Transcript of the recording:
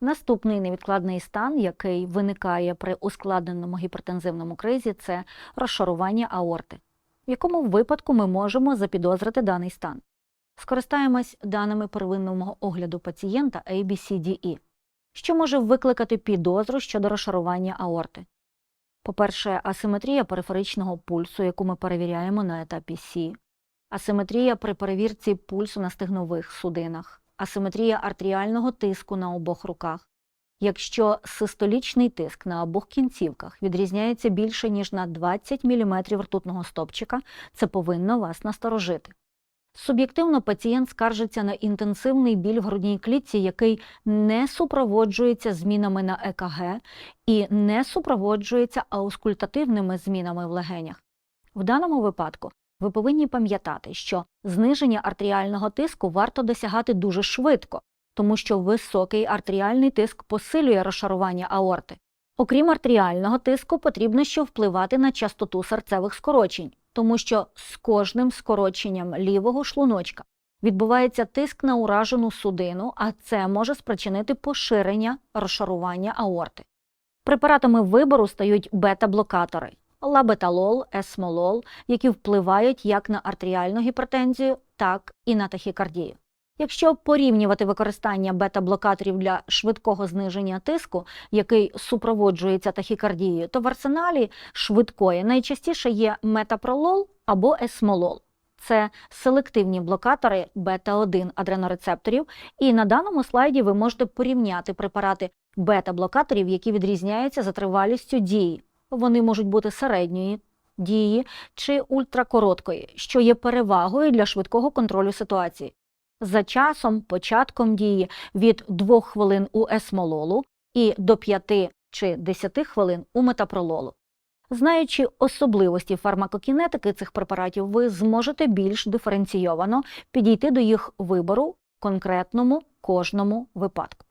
Наступний невідкладний стан, який виникає при ускладненому гіпертензивному кризі, це розшарування аорти. В якому випадку ми можемо запідозрити даний стан? Скористаємось даними первинного огляду пацієнта ABCDE, що може викликати підозру щодо розшарування аорти. По-перше, асиметрія периферичного пульсу, яку ми перевіряємо на етапі С, асиметрія при перевірці пульсу на стегнових судинах, асиметрія артеріального тиску на обох руках. Якщо систолічний тиск на обох кінцівках відрізняється більше, ніж на 20 мм ртутного стопчика, це повинно вас насторожити. Суб'єктивно пацієнт скаржиться на інтенсивний біль в грудній клітці, який не супроводжується змінами на ЕКГ і не супроводжується аускультативними змінами в легенях. В даному випадку ви повинні пам'ятати, що зниження артеріального тиску варто досягати дуже швидко, тому що високий артеріальний тиск посилює розшарування аорти. Окрім артеріального тиску, потрібно ще впливати на частоту серцевих скорочень, тому що з кожним скороченням лівого шлуночка відбувається тиск на уражену судину, а це може спричинити поширення розшарування аорти. Препаратами вибору стають бета-блокатори лабеталол, есмолол, які впливають як на артеріальну гіпертензію, так і на тахікардію. Якщо порівнювати використання бета-блокаторів для швидкого зниження тиску, який супроводжується тахікардією, то в арсеналі швидкої найчастіше є метапролол або есмолол. Це селективні блокатори бета-1 адренорецепторів, і на даному слайді ви можете порівняти препарати бета-блокаторів, які відрізняються за тривалістю дії. Вони можуть бути середньої дії чи ультракороткої, що є перевагою для швидкого контролю ситуації. За часом, початком дії від 2 хвилин у есмололу і до 5 чи 10 хвилин у метапрололу. Знаючи особливості фармакокінетики цих препаратів, ви зможете більш диференційовано підійти до їх вибору конкретному кожному випадку.